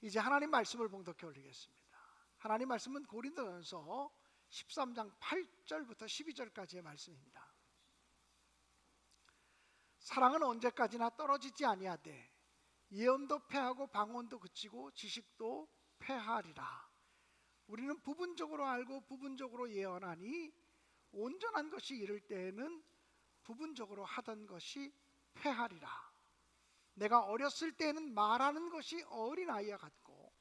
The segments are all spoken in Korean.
이제 하나님 말씀을 봉독해 올리겠습니다. 하나님 말씀은 고린도전서 13장 8절부터 12절까지의 말씀입니다. 사랑은 언제까지나 떨어지지 아니하되 예언도 패하고 방언도 그치고 지식도 패하리라. 우리는 부분적으로 알고 부분적으로 예언하니 온전한 것이 이를 때에는 부분적으로 하던 것이 패하리라. 내가 어렸을 때는 말하는 것이 어린아이와 같고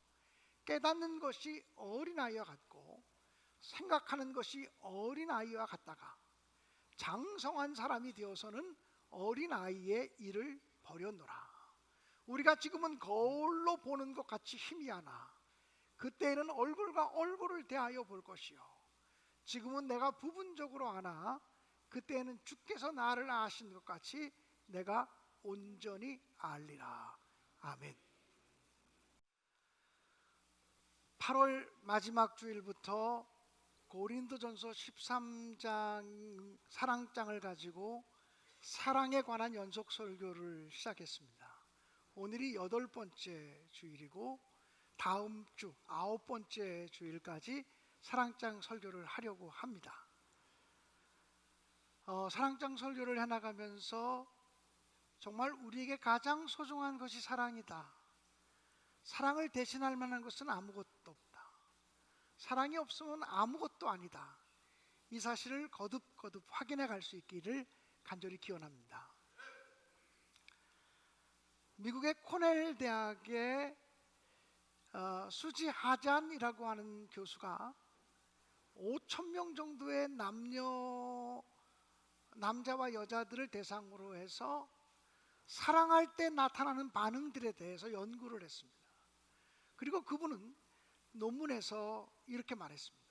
깨닫는 것이 어린아이와 같고 생각하는 것이 어린아이와 같다가 장성한 사람이 되어서는 어린아이의 일을 버렸노라. 우리가 지금은 거울로 보는 것 같이 희미하나 그때에는 얼굴과 얼굴을 대하여 볼 것이요. 지금은 내가 부분적으로 아나 그때에는 주께서 나를 아신 것 같이 내가 온전히 알리라. 아멘. 8월 마지막 주일부터 고린도전서 13장 사랑장을 가지고 사랑에 관한 연속 설교를 시작했습니다. 오늘이 여덟 번째 주일이고 다음 주 아홉 번째 주일까지 사랑장 설교를 하려고 합니다. 어, 사랑장 설교를 해나가면서 정말 우리에게 가장 소중한 것이 사랑이다. 사랑을 대신할 만한 것은 아무것도 없다. 사랑이 없으면 아무것도 아니다. 이 사실을 거듭거듭 확인해 갈 수 있기를 간절히 기원합니다. 미국의 코넬 대학의 어, 수지 하잔이라고 하는 교수가 5천 명 정도의 남녀 남자와 여자들을 대상으로 해서 사랑할 때 나타나는 반응들에 대해서 연구를 했습니다. 그리고 그분은 논문에서 이렇게 말했습니다.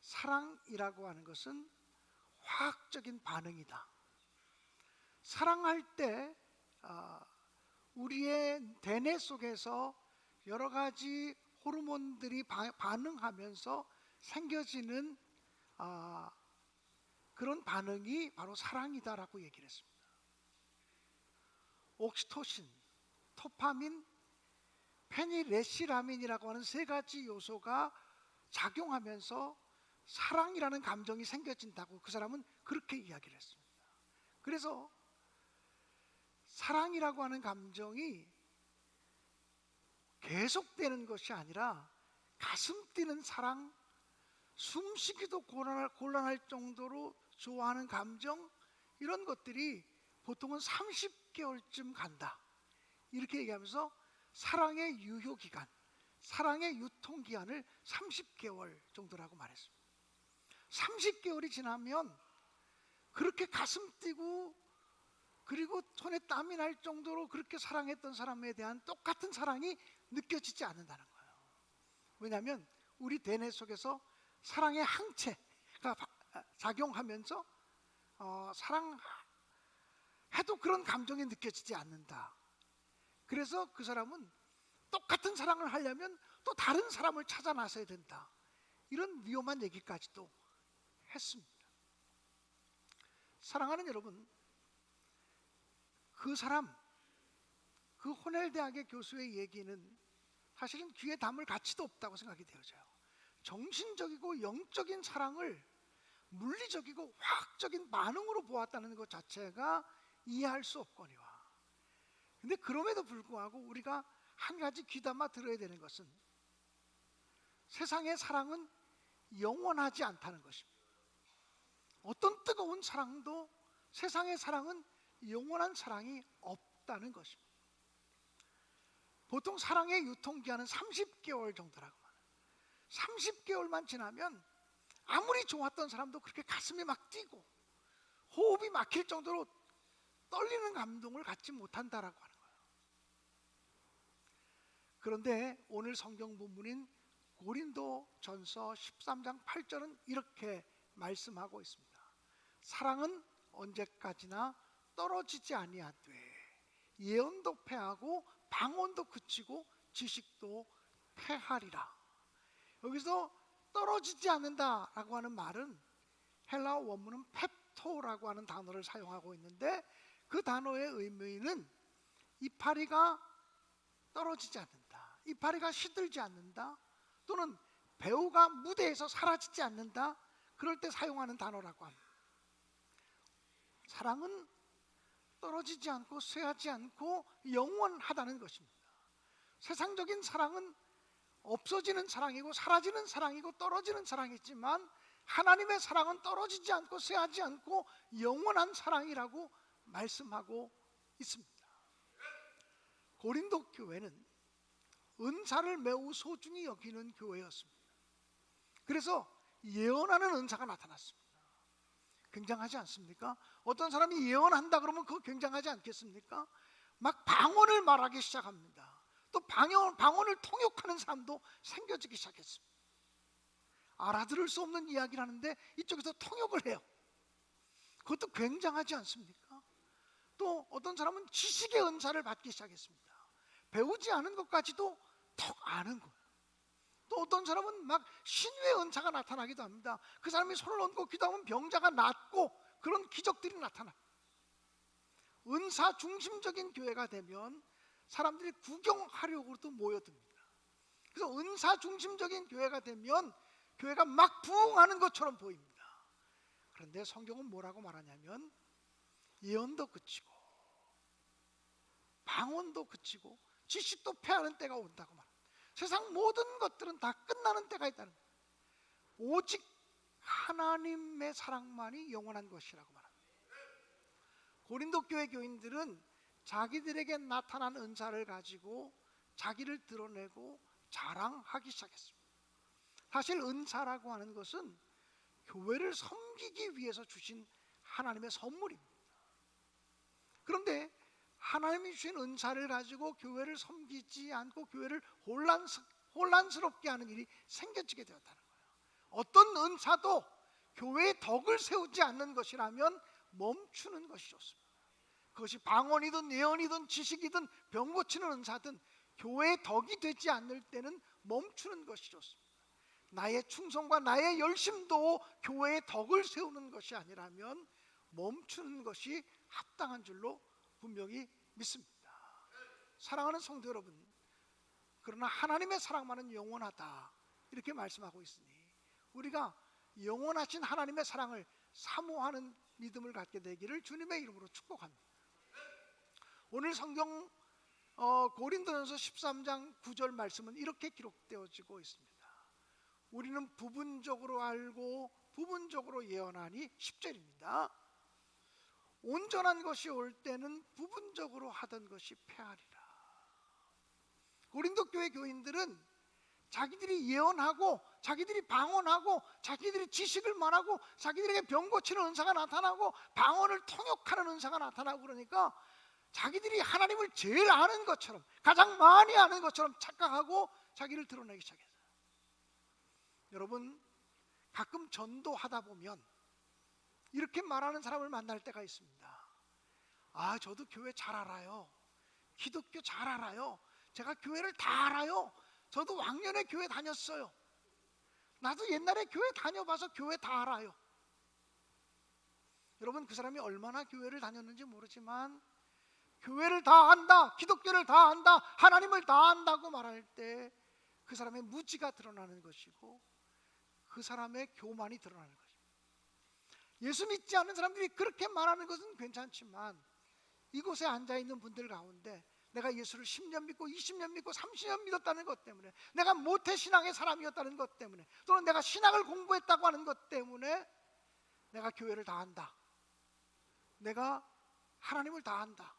사랑이라고 하는 것은 화학적인 반응이다. 사랑할 때 아, 우리의 대뇌 속에서 여러 가지 호르몬들이 바- 반응하면서 생겨지는 아, 그런 반응이 바로 사랑이다라고 얘기를 했습니다. 옥시토신, 토파민, 페니레시라민이라고 하는 세 가지 요소가 작용하면서 사랑이라는 감정이 생겨진다고 그 사람은 그렇게 이야기를 했습니다. 그래서 사랑이라고 하는 감정이 계속되는 것이 아니라 가슴 뛰는 사랑, 숨쉬기도 곤란할, 곤란할 정도로 좋아하는 감정 이런 것들이 보통은 30 개월쯤 간다. 이렇게 얘기하면서 사랑의 유효 기간, 사랑의 유통 기한을 30개월 정도라고 말했습니다. 30개월이 지나면 그렇게 가슴 뛰고 그리고 손에 땀이 날 정도로 그렇게 사랑했던 사람에 대한 똑같은 사랑이 느껴지지 않는다는 거예요. 왜냐하면 우리 대뇌 속에서 사랑의 항체가 바- 작용하면서 어, 사랑 해도 그런 감정이 느껴지지 않는다. 그래서 그 사람은 똑같은 사랑을 하려면 또 다른 사람을 찾아 나서야 된다. 이런 위험한 얘기까지도 했습니다. 사랑하는 여러분, 그 사람, 그 호넬 대학의 교수의 얘기는 사실은 귀에 담을 가치도 없다고 생각이 되어져요. 정신적이고 영적인 사랑을 물리적이고 화학적인 반응으로 보았다는 것 자체가 이해할 수 없거니와. 근데 그럼에도 불구하고 우리가 한 가지 귀담아 들어야 되는 것은 세상의 사랑은 영원하지 않다는 것입니다. 어떤 뜨거운 사랑도 세상의 사랑은 영원한 사랑이 없다는 것입니다. 보통 사랑의 유통기한은 30개월 정도라고 말해요. 30개월만 지나면 아무리 좋았던 사람도 그렇게 가슴이 막 뛰고 호흡이 막힐 정도로 떨리는 감동을 갖지 못한다라고 하는 거예요. 그런데 오늘 성경 본문인 고린도 전서 13장 8절은 이렇게 말씀하고 있습니다. 사랑은 언제까지나 떨어지지 아니하되 예언도 패하고 방언도 그치고 지식도 패하리라. 여기서 떨어지지 않는다라고 하는 말은 헬라어 원문은 펩토라고 하는 단어를 사용하고 있는데 그 단어의 의미는 이파리가 떨어지지 않는다. 이파리가 시들지 않는다. 또는 배우가 무대에서 사라지지 않는다. 그럴 때 사용하는 단어라고 합니다. 사랑은 떨어지지 않고 쇠하지 않고 영원하다는 것입니다. 세상적인 사랑은 없어지는 사랑이고 사라지는 사랑이고 떨어지는 사랑이지만 하나님의 사랑은 떨어지지 않고 쇠하지 않고 영원한 사랑이라고 말씀하고 있습니다. 고린도 교회는 은사를 매우 소중히 여기는 교회였습니다. 그래서 예언하는 은사가 나타났습니다. 굉장하지 않습니까? 어떤 사람이 예언한다 그러면 그거 굉장하지 않겠습니까? 막 방언을 말하기 시작합니다. 또 방언, 방언을 통역하는 사람도 생겨지기 시작했습니다. 알아들을 수 없는 이야기를 하는데 이쪽에서 통역을 해요. 그것도 굉장하지 않습니까? 또 어떤 사람은 지식의 은사를 받기 시작했습니다. 배우지 않은 것까지도 턱 아는 거예요. 또 어떤 사람은 막 신유의 은사가 나타나기도 합니다. 그 사람이 손을 얹고 기도하면 병자가 낫고 그런 기적들이 나타나요. 은사 중심적인 교회가 되면 사람들이 구경하려고도 모여듭니다. 그래서 은사 중심적인 교회가 되면 교회가 막 부흥하는 것처럼 보입니다. 그런데 성경은 뭐라고 말하냐면 예언도 그치고 방언도 그치고 지식도 패하는 때가 온다고 말합니다. 세상 모든 것들은 다 끝나는 때가 있다는 거예요. 오직 하나님의 사랑만이 영원한 것이라고 말합니다. 고린도 교회 교인들은 자기들에게 나타난 은사를 가지고 자기를 드러내고 자랑하기 시작했습니다. 사실 은사라고 하는 것은 교회를 섬기기 위해서 주신 하나님의 선물입니다. 그런데 하나님이 주신 은사를 가지고 교회를 섬기지 않고 교회를 혼란스, 혼란스럽게 하는 일이 생겨지게 되었다는 거예요. 어떤 은사도 교회의 덕을 세우지 않는 것이라면 멈추는 것이 좋습니다. 그것이 방언이든 예언이든 지식이든 병 고치는 은사든 교회의 덕이 되지 않을 때는 멈추는 것이 좋습니다. 나의 충성과 나의 열심도 교회의 덕을 세우는 것이 아니라면 멈추는 것이 합당한 줄로 분명히 믿습니다. 사랑하는 성도 여러분, 그러나 하나님의 사랑만은 영원하다 이렇게 말씀하고 있으니 우리가 영원하신 하나님의 사랑을 사모하는 믿음을 갖게 되기를 주님의 이름으로 축복합니다. 오늘 성경 어, 고린도전서 13장 9절 말씀은 이렇게 기록되어지고 있습니다. 우리는 부분적으로 알고 부분적으로 예언하니 10절입니다. 온전한 것이 올 때는 부분적으로 하던 것이 패하리라. 고린도 교회 교인들은 자기들이 예언하고 자기들이 방언하고 자기들이 지식을 말하고 자기들에게 병 고치는 은사가 나타나고 방언을 통역하는 은사가 나타나고 그러니까 자기들이 하나님을 제일 아는 것처럼 가장 많이 아는 것처럼 착각하고 자기를 드러내기 시작했어요. 여러분 가끔 전도하다 보면 이렇게 말하는 사람을 만날 때가 있습니다. 아, 저도 교회 잘 알아요. 기독교 잘 알아요. 제가 교회를 다 알아요. 저도 왕년에 교회 다녔어요. 나도 옛날에 교회 다녀봐서 교회 다 알아요. 여러분 그 사람이 얼마나 교회를 다녔는지 모르지만 교회를 다 안다, 기독교를 다 안다, 하나님을 다 안다고 말할 때 그 사람의 무지가 드러나는 것이고 그 사람의 교만이 드러나는 것입니다. 예수 믿지 않는 사람들이 그렇게 말하는 것은 괜찮지만 이곳에 앉아 있는 분들 가운데 내가 예수를 10년 믿고 20년 믿고 30년 믿었다는 것 때문에 내가 모태 신앙의 사람이었다는 것 때문에 또는 내가 신앙을 공부했다고 하는 것 때문에 내가 교회를 다 한다. 내가 하나님을 다 한다.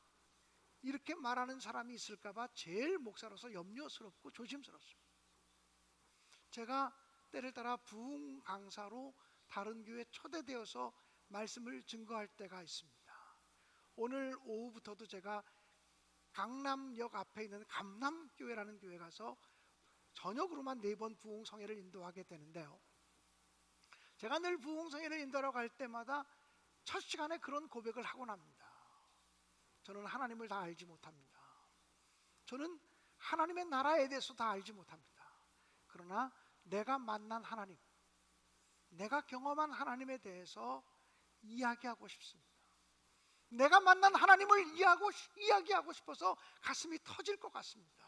이렇게 말하는 사람이 있을까봐 제일 목사로서 염려스럽고 조심스럽습니다. 제가 때를 따라 부흥 강사로 다른 교회 초대되어서 말씀을 증거할 때가 있습니다. 오늘 오후부터도 제가 강남역 앞에 있는 감남교회라는 교회 가서 저녁으로만 네 번 부흥 성회를 인도하게 되는데요. 제가 늘 부흥 성회를 인도하러 갈 때마다 첫 시간에 그런 고백을 하곤 합니다. 저는 하나님을 다 알지 못합니다. 저는 하나님의 나라에 대해서 다 알지 못합니다. 그러나 내가 만난 하나님, 내가 경험한 하나님에 대해서 이야기하고 싶습니다. 내가 만난 하나님을 이야기하고, 이야기하고 싶어서 가슴이 터질 것 같습니다.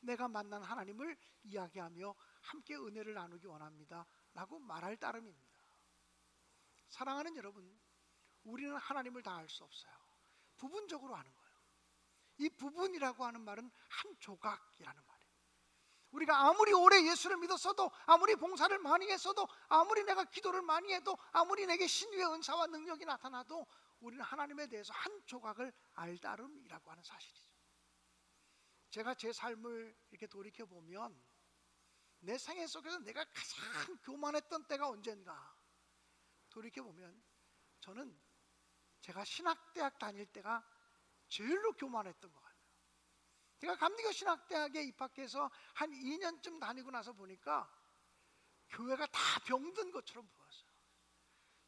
내가 만난 하나님을 이야기하며 함께 은혜를 나누기 원합니다. 라고 말할 따름입니다. 사랑하는 여러분, 우리는 하나님을 다 알 수 없어요. 부분적으로 아는 거예요. 이 부분이라고 하는 말은 한 조각이라는. 우리가 아무리 오래 예수를 믿었어도 아무리 봉사를 많이 했어도 아무리 내가 기도를 많이 해도 아무리 내게 신유의 은사와 능력이 나타나도 우리는 하나님에 대해서 한 조각을 알다름이라고 하는 사실이죠. 제가 제 삶을 이렇게 돌이켜 보면 내 생애 속에서 내가 가장 교만했던 때가 언젠가 돌이켜 보면 저는 제가 신학대학 다닐 때가 제일로 교만했던 것 같아요. 제가 감리교 신학대학에 입학해서 한 2년쯤 다니고 나서 보니까 교회가 다 병든 것처럼 보였어요.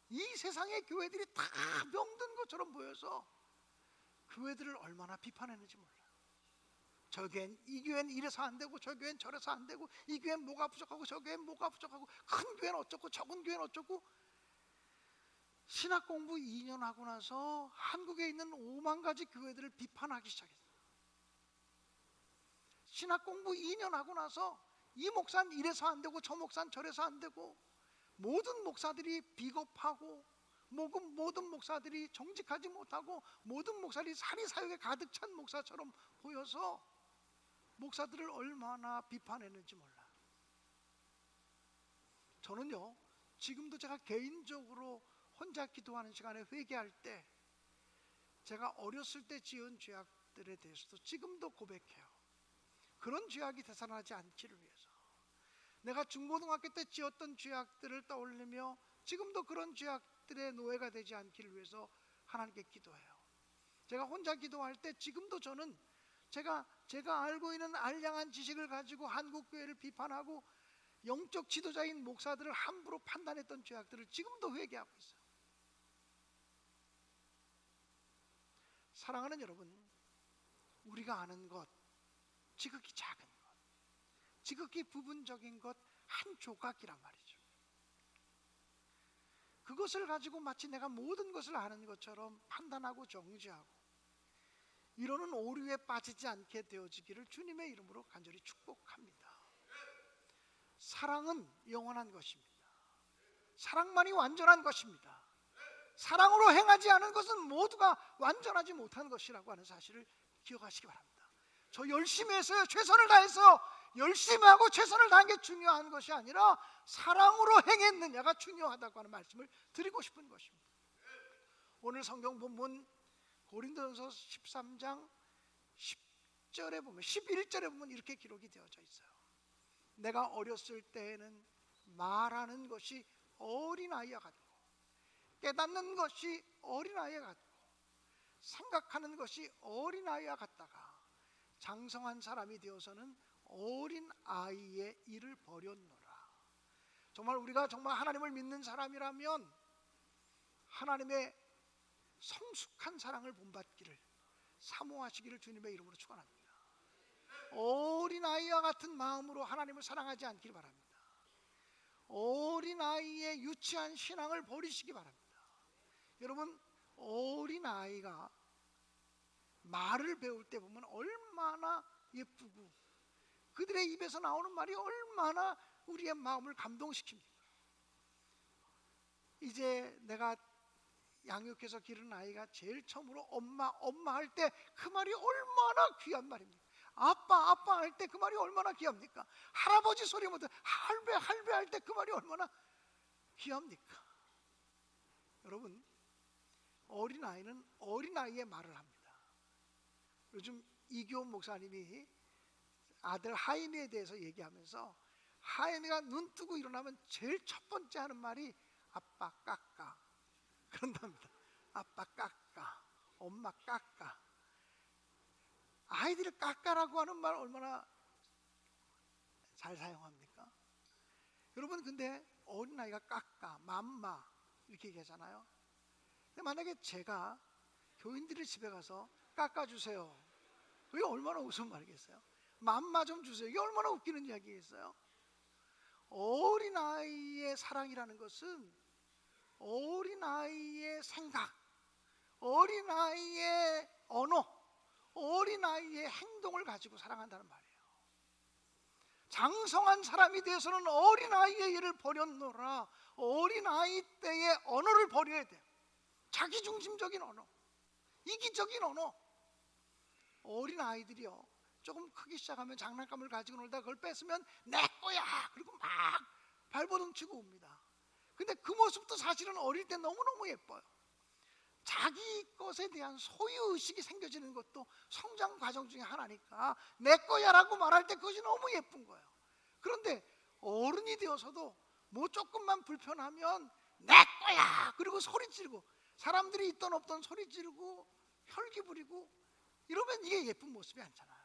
이 세상의 교회들이 다 병든 것처럼 보여서 교회들을 얼마나 비판했는지 몰라요. 저 교회는 이 교회는 이래서 안 되고 저 교회는 저래서 안 되고 이 교회는 뭐가 부족하고 저 교회는 뭐가 부족하고 큰 교회는 어쩌고 적은 교회는 어쩌고 신학 공부 2년 하고 나서 한국에 있는 5만 가지 교회들을 비판하기 시작했어요. 신학 공부 2년 하고 나서 이 목사는 이래서 안 되고 저 목사는 저래서 안 되고 모든 목사들이 비겁하고 모든 모든 목사들이 정직하지 못하고 모든 목사들이 사리 사욕에 가득 찬 목사처럼 보여서 목사들을 얼마나 비판했는지 몰라. 저는요 지금도 제가 개인적으로 혼자 기도하는 시간에 회개할 때 제가 어렸을 때 지은 죄악들에 대해서도 지금도 고백해요. 그런 죄악이 되살아나지 않기를 위해서 내가 중고등학교 때 지었던 죄악들을 떠올리며 지금도 그런 죄악들의 노예가 되지 않기를 위해서 하나님께 기도해요. 제가 혼자 기도할 때 지금도 저는 제가 제가 알고 있는 알량한 지식을 가지고 한국 교회를 비판하고 영적 지도자인 목사들을 함부로 판단했던 죄악들을 지금도 회개하고 있어요. 사랑하는 여러분, 우리가 아는 것, 지극히 작은 것, 지극히 부분적인 것 한 조각이란 말이죠. 그것을 가지고 마치 내가 모든 것을 아는 것처럼 판단하고 정죄하고 이러는 오류에 빠지지 않게 되어지기를 주님의 이름으로 간절히 축복합니다. 사랑은 영원한 것입니다. 사랑만이 완전한 것입니다. 사랑으로 행하지 않은 것은 모두가 완전하지 못한 것이라고 하는 사실을 기억하시기 바랍니다. 저 열심히 했어요. 최선을 다해서 열심히 하고 최선을 다한 게 중요한 것이 아니라 사랑으로 행했느냐가 중요하다고 하는 말씀을 드리고 싶은 것입니다. 오늘 성경 본문 고린도전서 13장 10절에 보면 11절에 보면 이렇게 기록이 되어져 있어요. 내가 어렸을 때에는 말하는 것이 어린아이와 같고 깨닫는 것이 어린아이와 같고 생각하는 것이 어린아이와 같다가 장성한 사람이 되어서는 어린 아이의 일을 버렸노라 정말 우리가 정말 하나님을 믿는 사람이라면 하나님의 성숙한 사랑을 본받기를 사모하시기를 주님의 이름으로 축원합니다. 어린 아이와 같은 마음으로 하나님을 사랑하지 않기를 바랍니다. 어린 아이의 유치한 신앙을 버리시기 바랍니다. 여러분 어린 아이가 말을 배울 때 보면 얼마나 예쁘고 그들의 입에서 나오는 말이 얼마나 우리의 마음을 감동시킵니까? 이제 내가 양육해서 기른 아이가 제일 처음으로 엄마 엄마 할 때 그 말이 얼마나 귀한 말입니까? 아빠 아빠 할 때 그 말이 얼마나 귀합니까? 할아버지 소리 못해 할배 할배 할 때 그 말이 얼마나 귀합니까? 여러분 어린 아이는 어린 아이의 말을 합니다. 요즘 이교훈 목사님이 아들 하임이에 대해서 얘기하면서 하임이가 눈 뜨고 일어나면 제일 첫 번째 하는 말이 아빠 깎아 그런답니다. 아빠 깎아, 엄마 깎아. 아이들을 깎아라고 하는 말 얼마나 잘 사용합니까? 여러분 근데 어린아이가 깎아, 맘마 이렇게 얘기하잖아요. 근데 만약에 제가 교인들의 집에 가서 깎아주세요. 그게 얼마나 웃음 말이겠어요? 맘마 좀 주세요. 이게 얼마나 웃기는 이야기겠어요? 어린아이의 사랑이라는 것은 어린아이의 생각, 어린아이의 언어, 어린아이의 행동을 가지고 사랑한다는 말이에요. 장성한 사람이 되어서는 어린아이의 일을 버렸노라 어린아이 때의 언어를 버려야 돼 자기중심적인 언어 이기적인 언어. 어린 아이들이요. 조금 크기 시작하면 장난감을 가지고 놀다 그걸 뺏으면 내 거야! 그리고 막 발버둥 치고 옵니다. 근데 그 모습도 사실은 어릴 때 너무너무 예뻐요. 자기 것에 대한 소유 의식이 생겨지는 것도 성장 과정 중에 하나니까 내 거야라고 말할 때 그것이 너무 예쁜 거예요. 그런데 어른이 되어서도 뭐 조금만 불편하면 내 거야! 그리고 소리 지르고 사람들이 있던 없던 소리 지르고 혈기 부리고 이러면 이게 예쁜 모습이 아니잖아요.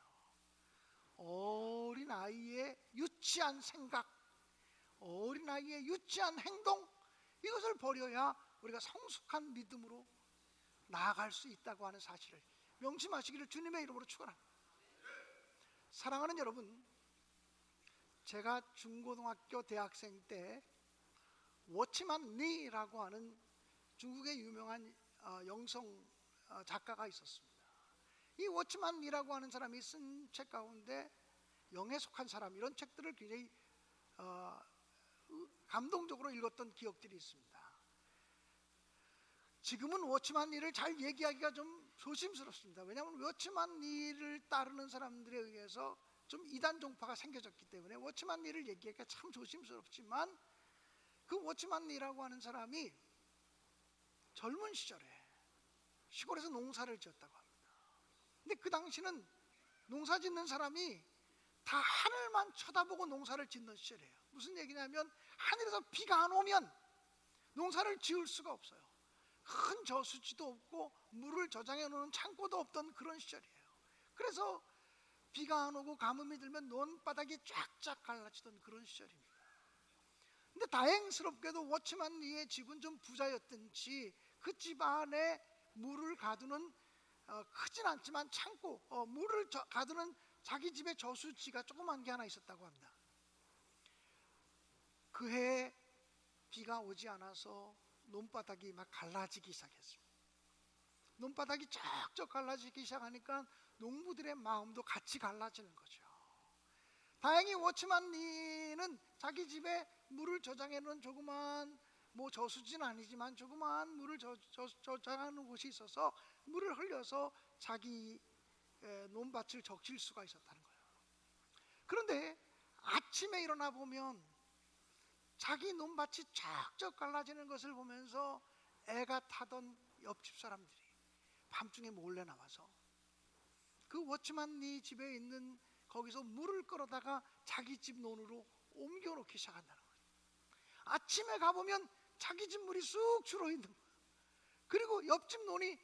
어린 아이의 유치한 생각, 어린 아이의 유치한 행동 이것을 버려야 우리가 성숙한 믿음으로 나아갈 수 있다고 하는 사실을 명심하시기를 주님의 이름으로 축원합니다. 사랑하는 여러분, 제가 중고등학교 대학생 때 워치만 리라고 하는 중국의 유명한 어, 영성 어, 작가가 있었습니다. 이 워치만 리라고 하는 사람이 쓴 책 가운데 영에 속한 사람 이런 책들을 굉장히 어, 감동적으로 읽었던 기억들이 있습니다. 지금은 워치만 리를 잘 얘기하기가 좀 조심스럽습니다. 왜냐하면 워치만 리를 따르는 사람들에 의해서 좀 이단 종파가 생겨졌기 때문에 워치만 리를 얘기하기가 참 조심스럽지만 그 워치만 리라고 하는 사람이 젊은 시절에 시골에서 농사를 지었다고 합니다. 근데 그 당시는 농사 짓는 사람이 다 하늘만 쳐다보고 농사를 짓는 시절이에요. 무슨 얘기냐면 하늘에서 비가 안 오면 농사를 지을 수가 없어요. 큰 저수지도 없고 물을 저장해 놓는 창고도 없던 그런 시절이에요. 그래서 비가 안 오고 가뭄이 들면 논바닥이 쫙쫙 갈라지던 그런 시절입니다. 근데 다행스럽게도 워치만 리의 집은 좀 부자였든지 그 집 안에 물을 가두는 어, 크진 않지만 창고 어, 물을 저, 가두는 자기 집의 저수지가 조그만 게 하나 있었다고 합니다. 그 해에 비가 오지 않아서 논바닥이 막 갈라지기 시작했습니다. 논바닥이 쫙쫙 갈라지기 시작하니까 농부들의 마음도 같이 갈라지는 거죠. 다행히 워치만 리는 자기 집에 물을 저장해 놓은 조그만 뭐 저수지는 아니지만 조그만 물을 저장하는 곳이 있어서 물을 흘려서 자기 에, 논밭을 적실 수가 있었다는 거예요. 그런데 아침에 일어나 보면 자기 논밭이 쫙쫙 갈라지는 것을 보면서 애가 타던 옆집 사람들이 밤중에 몰래 나와서 그 워치만 니 집에 있는 거기서 물을 끌어다가 자기 집 논으로 옮겨 놓기 시작한다는 거예요. 아침에 가보면 자기 집 물이 쑥 줄어 있는 거예요. 그리고 옆집 논이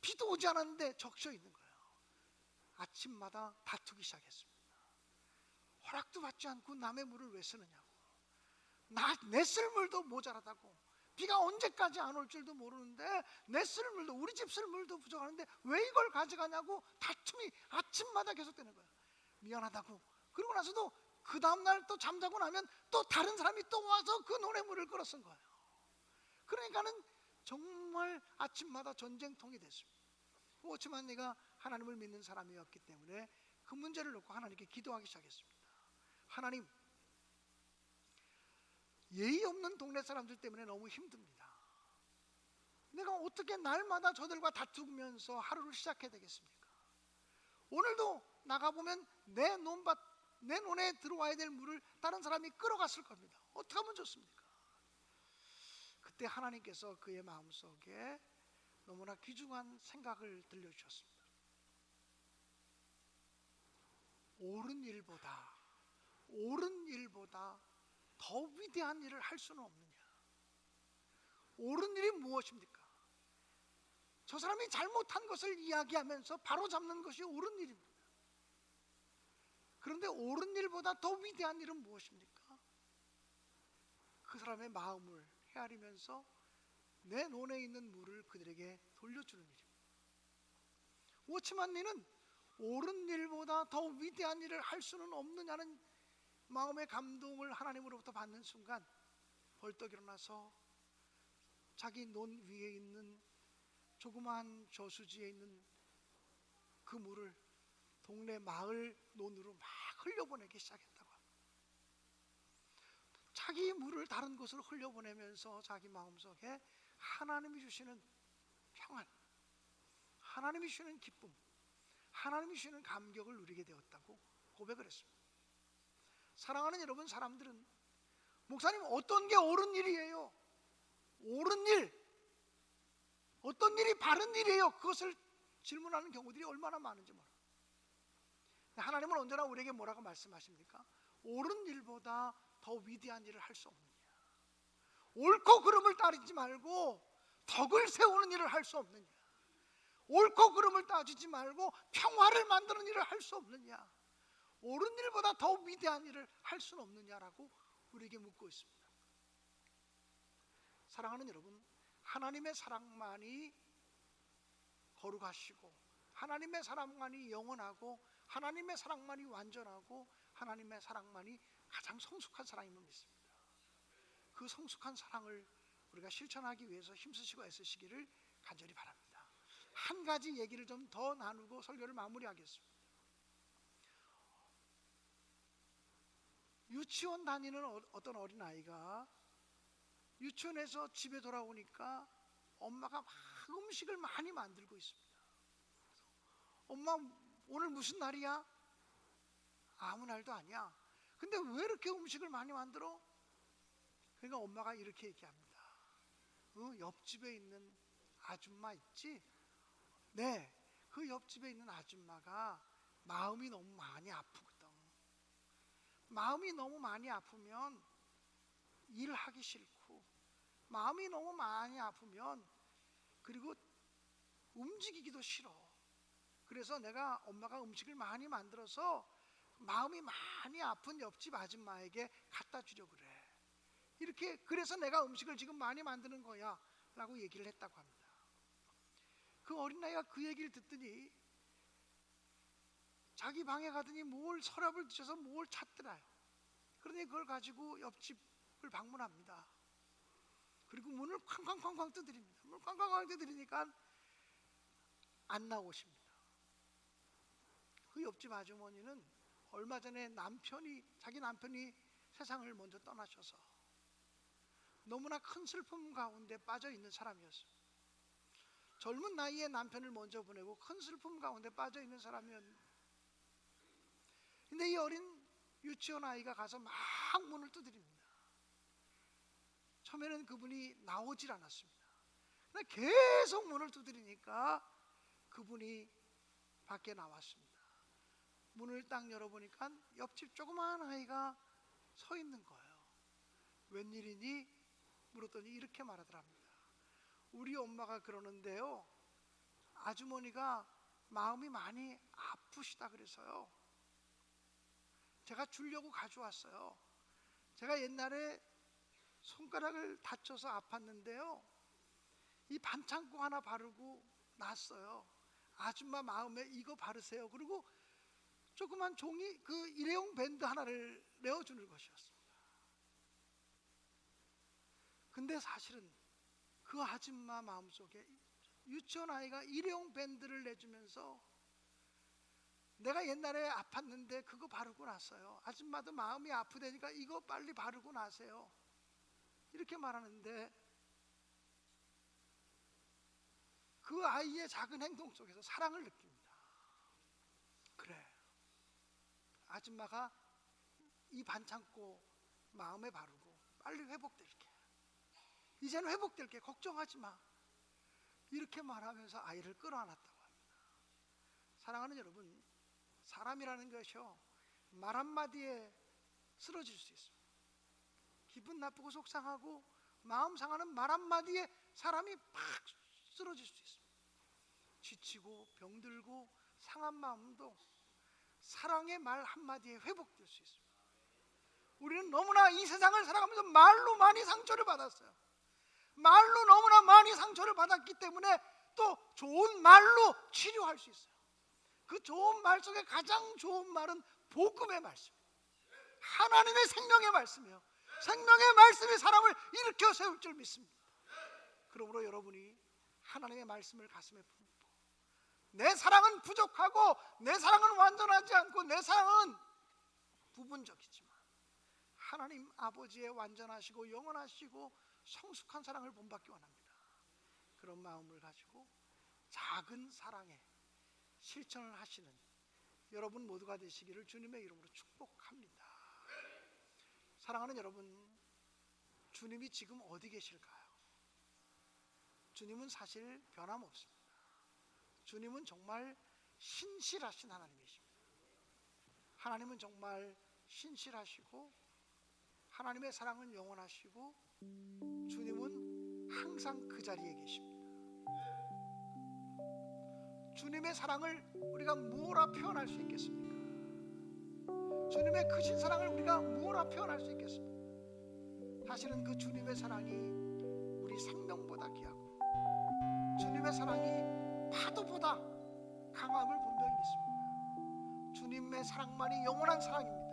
비도 오지 않았는데 적셔 있는 거예요. 아침마다 다투기 시작했습니다. 허락도 받지 않고 남의 물을 왜 쓰느냐고. 나내 물도 모자라다고. 비가 언제까지 안 올 줄도 모르는데 내 쓸 물도 우리 집 쓸 물도 부족하는데 왜 이걸 가져가냐고 다툼이 아침마다 계속되는 거예요. 미안하다고. 그러고 나서도 그 다음 날 또 잠자고 나면 또 다른 사람이 또 와서 그 논에 물을 끌어 쓴 거예요. 그러니까는 정말 아침마다 전쟁통이 됐습니다. 그렇지만 내가 하나님을 믿는 사람이었기 때문에 그 문제를 놓고 하나님께 기도하기 시작했습니다. 하나님, 예의 없는 동네 사람들 때문에 너무 힘듭니다. 내가 어떻게 날마다 저들과 다투면서 하루를 시작해야 되겠습니까? 오늘도 나가보면 내 논밭, 내 논에 들어와야 될 물을 다른 사람이 끌어갔을 겁니다. 어떻게 하면 좋습니까? 그때 하나님께서 그의 마음속에 너무나 귀중한 생각을 들려주셨습니다. 옳은 일보다, 옳은 일보다 더 위대한 일을 할 수는 없느냐? 옳은 일이 무엇입니까? 저 사람이 잘못한 것을 이야기하면서 바로 잡는 것이 옳은 일입니다. 그런데 옳은 일보다 더 위대한 일은 무엇입니까? 그 사람의 마음을 헤아리면서 내 논에 있는 물을 그들에게 돌려주는 일입니다. 오치만니는 옳은 일보다 더 위대한 일을 할 수는 없느냐는 마음의 감동을 하나님으로부터 받는 순간 벌떡 일어나서 자기 논 위에 있는 조그마한 저수지에 있는 그 물을 동네 마을 논으로 막 흘려보내기 시작했다고 합니다. 자기 물을 다른 곳으로 흘려보내면서 자기 마음속에 하나님이 주시는 평안, 하나님이 주시는 기쁨, 하나님이 주시는 감격을 누리게 되었다고 고백을 했습니다. 사랑하는 여러분, 사람들은 목사님 어떤 게 옳은 일이에요? 옳은 일, 어떤 일이 바른 일이에요? 그것을 질문하는 경우들이 얼마나 많은지 몰라. 하나님은 언제나 우리에게 뭐라고 말씀하십니까? 옳은 일보다 더 위대한 일을 할 수 없느냐. 옳고 그름을 따르지 말고 덕을 세우는 일을 할 수 없느냐. 옳고 그름을 따지지 말고 평화를 만드는 일을 할 수 없느냐. 옳은 일보다 더 위대한 일을 할 수는 없느냐라고 우리에게 묻고 있습니다. 사랑하는 여러분, 하나님의 사랑만이 거룩하시고 하나님의 사랑만이 영원하고 하나님의 사랑만이 완전하고 하나님의 사랑만이 가장 성숙한 사랑임을 믿습니다. 그 성숙한 사랑을 우리가 실천하기 위해서 힘쓰시고 애쓰시기를 간절히 바랍니다. 한 가지 얘기를 좀 더 나누고 설교를 마무리하겠습니다. 유치원 다니는 어- 어떤 어린 아이가 유치원에서 집에 돌아오니까 엄마가 막 음식을 많이 만들고 있습니다. 엄마 오늘 무슨 날이야? 아무 날도 아니야. 근데 왜 이렇게 음식을 많이 만들어? 그러니까 엄마가 이렇게 얘기합니다. 어, 옆집에 있는 아줌마 있지? 네, 그 옆집에 있는 아줌마가 마음이 너무 많이 아프거든. 마음이 너무 많이 아프면 일하기 싫고, 마음이 너무 많이 아프면 그리고 움직이기도 싫어. 그래서 내가 엄마가 음식을 많이 만들어서 마음이 많이 아픈 옆집 아줌마에게 갖다 주려 그래. 이렇게 그래서 내가 음식을 지금 많이 만드는 거야라고 얘기를 했다고 합니다. 그 어린아이가 그 얘기를 듣더니 자기 방에 가더니 뭘 서랍을 뒤져서 뭘 찾더라요. 그러니 그걸 가지고 옆집을 방문합니다. 그리고 문을 쾅쾅쾅쾅 두드립니다. 문을 쾅쾅쾅 두드리니까 안 나오십니다. 그 옆집 아주머니는 얼마 전에 남편이 자기 남편이 세상을 먼저 떠나셔서 너무나 큰 슬픔 가운데 빠져 있는 사람이었어요. 젊은 나이에 남편을 먼저 보내고 큰 슬픔 가운데 빠져 있는 사람이었는데 근데 이 어린 유치원 아이가 가서 막 문을 두드립니다. 처음에는 그분이 나오질 않았습니다. 계속 문을 두드리니까 그분이 밖에 나왔습니다. 문을 딱 열어보니까 옆집 조그마한 아이가 서 있는 거예요. 웬일이니? 물었더니 이렇게 말하더랍니다. 우리 엄마가 그러는데요. 아주머니가 마음이 많이 아프시다 그래서요. 제가 주려고 가져왔어요. 제가 옛날에 손가락을 다쳐서 아팠는데요. 이 반창고 하나 바르고 났어요. 아줌마 마음에 이거 바르세요. 그리고 조그만 종이 그 일회용 밴드 하나를 내어주는 것이었습니다. 근데 사실은 그 아줌마 마음속에 유치원 아이가 일회용 밴드를 내주면서 내가 옛날에 아팠는데 그거 바르고 났어요. 아줌마도 마음이 아프다니까 이거 빨리 바르고 나세요. 이렇게 말하는데 그 아이의 작은 행동 속에서 사랑을 느낍니다. 그래. 아줌마가 이 반창고 마음에 바르고 빨리 회복될게. 이제는 회복될게. 걱정하지 마. 이렇게 말하면서 아이를 끌어안았다고 합니다. 사랑하는 여러분, 사람이라는 것이요. 말 한마디에 쓰러질 수 있습니다. 기분 나쁘고 속상하고 마음 상하는 말 한마디에 사람이 팍 쓰러질 수 있습니다. 지치고 병들고 상한 마음도 사랑의 말 한마디에 회복될 수 있습니다. 우리는 너무나 이 세상을 살아가면서 말로 많이 상처를 받았어요. 말로 너무나 많이 상처를 받았기 때문에 또 좋은 말로 치료할 수 있어요. 그 좋은 말 속에 가장 좋은 말은 복음의 말씀. 하나님의 생명의 말씀이에요. 생명의 말씀이 사람을 일으켜 세울 줄 믿습니다. 그러므로 여러분이 하나님의 말씀을 가슴에 품고 내 사랑은 부족하고 내 사랑은 완전하지 않고 내 사랑은 부분적이지만 하나님 아버지의 완전하시고 영원하시고 성숙한 사랑을 본받기 원합니다. 그런 마음을 가지고 작은 사랑에 실천을 하시는 여러분 모두가 되시기를 주님의 이름으로 축복합니다. 사랑하는 여러분, 주님이 지금 어디 계실까요? 주님은 사실 변함없습니다. 주님은 정말 신실하신 하나님이십니다. 하나님은 정말 신실하시고 하나님의 사랑은 영원하시고 주님은 항상 그 자리에 계십니다. 주님의 사랑을 우리가 무엇라 표현할 수 있겠습니까? 주님의 크신 사랑을 우리가 무엇라 표현할 수 있겠습니까? 사실은 그 주님의 사랑이 우리 생명보다 귀하고 주님의 사랑이 파도보다 강함을 분명히 믿습니다. 주님의 사랑만이 영원한 사랑입니다.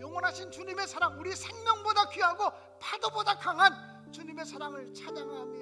영원하신 주님의 사랑, 우리 생명보다 귀하고 파도보다 강한 주님의 사랑을 찬양하며